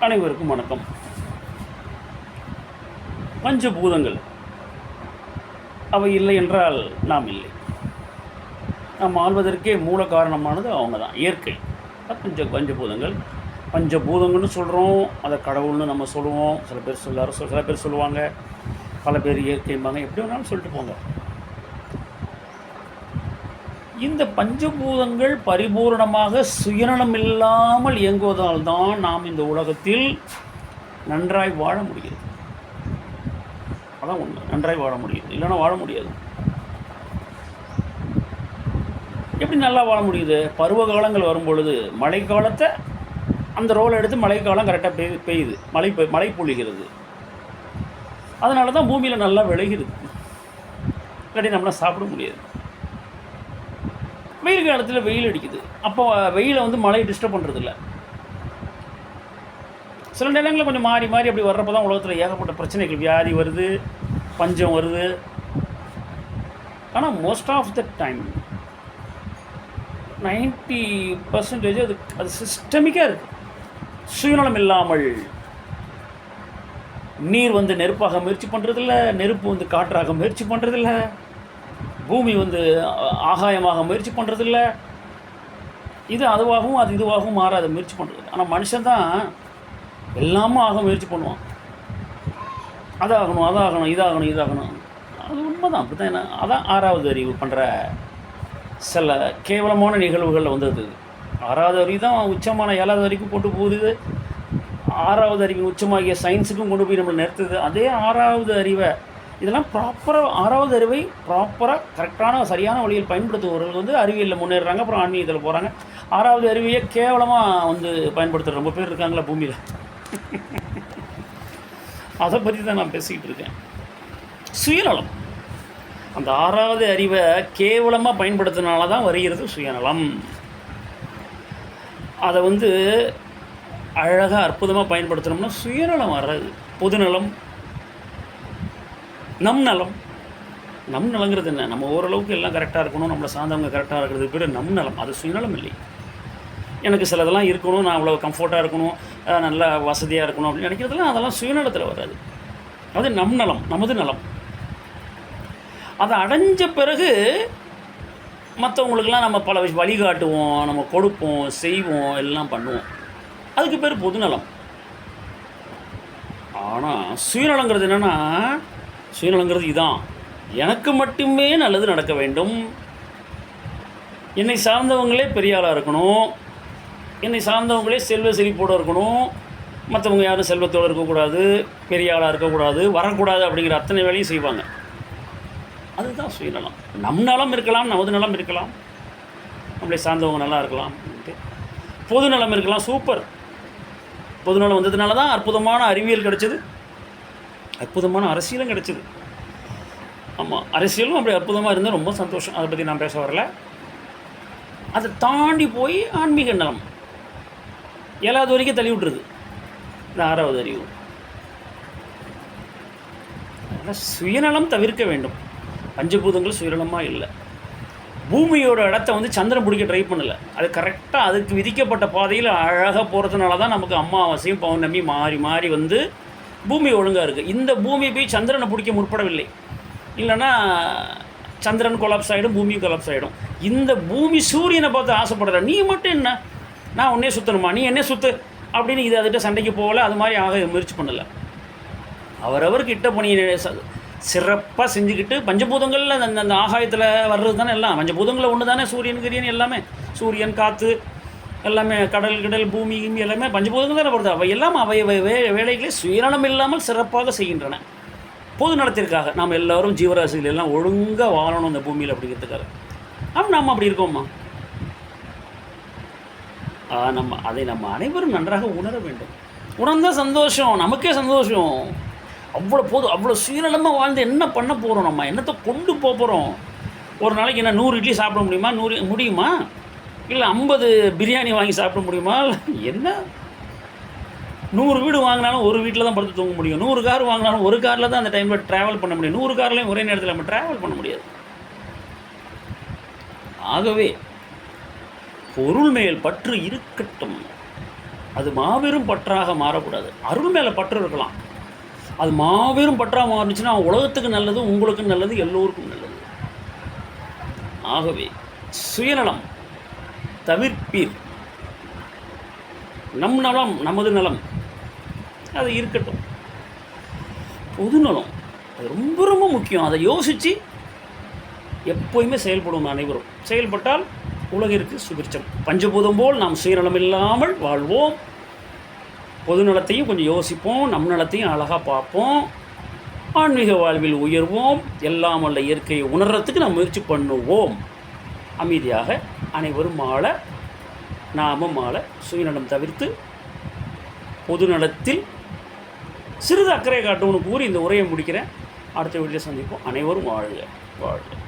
அனைவருக்கும் வணக்கம். பஞ்சபூதங்கள். அவை இல்லை என்றால் நாம் இல்லை. நாம் ஆள்வதற்கே மூல காரணமானது அவங்க தான் இயற்கை பஞ்ச பஞ்சபூதங்கள். பஞ்சபூதங்கள்னு சொல்கிறோம் அதை கடவுள்னு நம்ம சொல்லுவோம். சில பேர் சொல்லாரு சில பேர் சொல்லுவாங்க. பல பேர் இயற்கைம்பாங்க எப்படி வேணாலும் சொல்லிட்டு போங்க. இந்த பஞ்சபூதங்கள் பரிபூரணமாக சுயநலம் இல்லாமல் இயங்குவதால் தான் நாம் இந்த உலகத்தில் நன்றாய் வாழ முடிகிறது. அதான் ஒன்று நன்றாய் வாழ முடியுது இல்லைன்னா வாழ முடியாது. எப்படி நல்லா வாழ முடியுது? பருவ காலங்கள் வரும் பொழுது மழை காலத்தை அந்த ரோலை எடுத்து மழைக்காலம் கரெக்டாக பெய் பெய்யுது. மழை பெய் மழை பொழிகிறது. அதனால தான் பூமியில் நல்லா விளைகிறது. இல்லாட்டி நம்மளால் சாப்பிட முடியாது. வெயில் காலத்தில் வெயில் அடிக்குது. அப்போ வெயிலை வந்து மழையை டிஸ்டர்ப் பண்ணுறதில்ல சில நேரங்களில் கொஞ்சம் மாறி மாறி அப்படி வர்றப்போ தான் உலகத்தில் ஏகப்பட்ட பிரச்சனைகள் வியாதி வருது பஞ்சம் வருது. ஆனால் most of the time ninety percentage அது அது சிஸ்டமிக்காக இருக்குது சுயநலம் இல்லாமல் நீர் வந்து நெருப்பாக முயற்சி பண்ணுறதில்ல நெருப்பு வந்து காற்றாக முயற்சி பண்ணுறதில்ல பூமி வந்து ஆகாயமாக முயற்சி பண்ணுறதில்ல இது அதுவாகவும் அது இதுவாகவும் மாறாத முயற்சி பண்ணுறது ஆனால் மனுஷன் தான் எல்லாமும் ஆக முயற்சி பண்ணுவான். அதாகணும் அதாகணும் இதாகணும் இதாகணும். அது உண்மைதான். அப்படி தான் என்ன அதான் ஆறாவது அறிவு பண்ணுற சில கேவலமான நிகழ்வுகளில் வந்தது. ஆறாவது அறிவு தான் உச்சமான ஏழாவது வரைக்கும் கொண்டு போகுது. ஆறாவது அறிவு உச்சமாகிய சயின்ஸுக்கும் கொண்டு போய் நம்மளை நிறுத்துது. அதே ஆறாவது அறிவை இதெல்லாம் ப்ராப்பராக ஆறாவது அறிவை ப்ராப்பராக கரெக்டான சரியான வழியில் பயன்படுத்துபவர்கள் வந்து அறிவியலில் முன்னேறுறாங்க. அப்புறம் ஆன்மீகத்தில் போகிறாங்க ஆறாவது அறிவியை கேவலமாக வந்து பயன்படுத்துகிற ரொம்ப பேர் இருக்காங்களா பூமியில்? அதை பற்றி தான் நான் பேசிக்கிட்டு இருக்கேன். சுயநலம். அந்த ஆறாவது அறிவை கேவலமாக பயன்படுத்தினால தான் வருகிறது சுயநலம். அதை வந்து அழகாக அற்புதமாக பயன்படுத்தினோம்னா சுயநலம் வராது பொதுநலம் நம் நலம். நம் நலங்கிறது என்ன? நம்ம ஓரளவுக்கு எல்லாம் கரெக்டாக இருக்கணும் நம்மளை சார்ந்தவங்க கரெக்டாக இருக்கிறது பேர் நம் நலம். அது சுயநலம் இல்லை. எனக்கு சிலதெல்லாம் இருக்கணும் நான் அவ்வளோ கம்ஃபர்ட்டாக இருக்கணும் நல்லா வசதியாக இருக்கணும் அப்படின்னு நினைக்கிறதெல்லாம் அதெல்லாம் சுயநலத்தில் வராது. அது நம் நலம் நமது நலம். அதை அடைஞ்ச பிறகு மற்றவங்களுக்கெல்லாம் நம்ம பல வழிகாட்டுவோம் நம்ம கொடுப்போம் செய்வோம் எல்லாம் பண்ணுவோம். அதுக்கு பேர் பொதுநலம் ஆனால் சுயநலங்கிறது என்னென்னா சுயநலங்கிறது இதான். எனக்கு மட்டுமே நல்லது நடக்க வேண்டும். என்னை சார்ந்தவங்களே பெரிய ஆளாக இருக்கணும். என்னை சார்ந்தவங்களே செல்வ செழிப்போடு இருக்கணும். மற்றவங்க யாரும் செல்வத்தோடு இருக்கக்கூடாது பெரிய ஆளாக இருக்கக்கூடாது வரக்கூடாது அப்படிங்கிற அத்தனை வேலையும் செய்வாங்க. அதுதான் சுயநலம். நம் நலம் இருக்கலாம் நமது நலம் இருக்கலாம். நம்மளை சார்ந்தவங்க நல்லா இருக்கலாம். பொது நலம் இருக்கலாம் சூப்பர். பொதுநலம் வந்ததுனால தான் அற்புதமான அறிவியல் கிடச்சிது. அற்புதமான அரசியலும் கிடச்சிது. ஆமாம் அரசியலும் அப்படி அற்புதமாக இருந்தால் ரொம்ப சந்தோஷம். அதை பற்றி நான் பேச வரல. அதை தாண்டி போய் ஆன்மீக நலம். ஏழாவது வரைக்கும் தள்ளி விட்டுருது. இந்த ஆறாவது அறிவு. அதனால் சுயநலம் தவிர்க்க வேண்டும். பஞ்சபூதங்கள் சுயநலமாக இல்லை. பூமியோட இடத்த வந்து சந்திரன் பிடிக்க ட்ரை பண்ணலை. அது கரெக்டாக அதுக்கு விதிக்கப்பட்ட பாதையில் அழகாக போகிறதுனால தான் நமக்கு அமாவாசையும் பௌர்ணமி மாறி மாறி வந்து பூமி ஒழுங்காக இருக்குது இந்த பூமி போய் சந்திரனை பிடிக்க முற்படவில்லை. இல்லைன்னா சந்திரன் கொலாப்ஸ் ஆகிடும் பூமியும் கொலாப்ஸ் ஆகிடும் இந்த பூமி சூரியனை பார்த்து ஆசைப்படுற நீ மட்டும் என்ன? நான் உன்னே சுற்றணுமா நீ என்ன சுத்து? அப்படின்னு இது அதுகிட்ட சண்டைக்கு போகல அது மாதிரி ஆக முயற்சி பண்ணலை. அவரவர் கிட்ட பணியை சிறப்பாக செஞ்சுக்கிட்டு பஞ்சபூதங்களில் அந்த அந்த ஆகாயத்தில் வர்றது தானே எல்லாம். பஞ்சபூதங்களில் ஒன்று தானே சூரியன் கிரியன் எல்லாமே. சூரியன் காற்று எல்லாமே கடல் கடல் பூமி கிமி எல்லாமே பஞ்சபூதங்கள் தானே வருது அவை எல்லாம் அவை வே வேலைகளை சுயநலம் இல்லாமல் சிறப்பாக செய்கின்றன. பொது நலத்திற்காக நாம் எல்லோரும் ஜீவராசிகள் எல்லாம் ஒழுங்காக வாழணும் இந்த பூமியில் அப்படிங்கிறதுக்காக. ஆனால் நாம் அப்படி இருக்கோம்மா ஆ, நம்ம அதை நம்ம அனைவரும் நன்றாக உணர வேண்டும். உணர்ந்தால் சந்தோஷம் நமக்கே சந்தோஷம். அவ்வளோ போதும் அவ்வளோ சுயநலமாக வாழ்ந்து என்ன பண்ண போகிறோம் நம்ம? என்னத்தை கொண்டு போக போகிறோம் ஒரு நாளைக்கு என்ன நூறு இட்லி சாப்பிட முடியுமா? நூறு முடியுமா? இல்லை ஐம்பது பிரியாணி வாங்கி சாப்பிட முடியுமா? என்ன? நூறு வீடு வாங்கினாலும் ஒரு வீட்டில் தான் படுத்து தூங்க முடியும். நூறு கார் வாங்கினாலும் ஒரு காரில் தான் அந்த டைமில் ட்ராவல் பண்ண முடியும். நூறு கார்லையும் ஒரே நேரத்தில் நம்ம ட்ராவல் பண்ண முடியாது. ஆகவே பொருள் மேல் பற்று இருக்கட்டும். அது மாபெரும் பற்றாக மாறக்கூடாது. அருள் மேலே பற்று இருக்கலாம். அது மாபெரும் பற்றாக மாறுச்சுன்னா உலகத்துக்கு நல்லது உங்களுக்கு நல்லது எல்லோருக்கும் நல்லது. ஆகவே சுயநலம். தவிர்ப்பீர். நம் நலம் நமது நலம். அது இருக்கட்டும். பொதுநலம் அது ரொம்ப ரொம்ப முக்கியம். அதை யோசித்து எப்போயுமே செயல்படும் அனைவரும். செயல்பட்டால் உலகிற்கு சுபிர்ச்சம் பஞ்சபூதம் போல் நாம் சுயநலம் இல்லாமல் வாழ்வோம் பொதுநலத்தையும் கொஞ்சம் யோசிப்போம். நம் நலத்தையும் அழகாக பார்ப்போம். ஆன்மீக வாழ்வில் உயர்வோம். எல்லாம் வல்ல இயற்கையை உணர்றதுக்கு நாம் முயற்சி பண்ணுவோம். அமைதியாக அனைவரும் ஆள நாமும் ஆள சுயநலம் தவிர்த்து பொதுநலத்தில் சிறிது அக்கறை காட்டும்னு கூறி இந்த உரையை முடிக்கிறேன். அடுத்த வீட்டில் சந்திப்போம். அனைவரும் வாழ்க வாழ்க.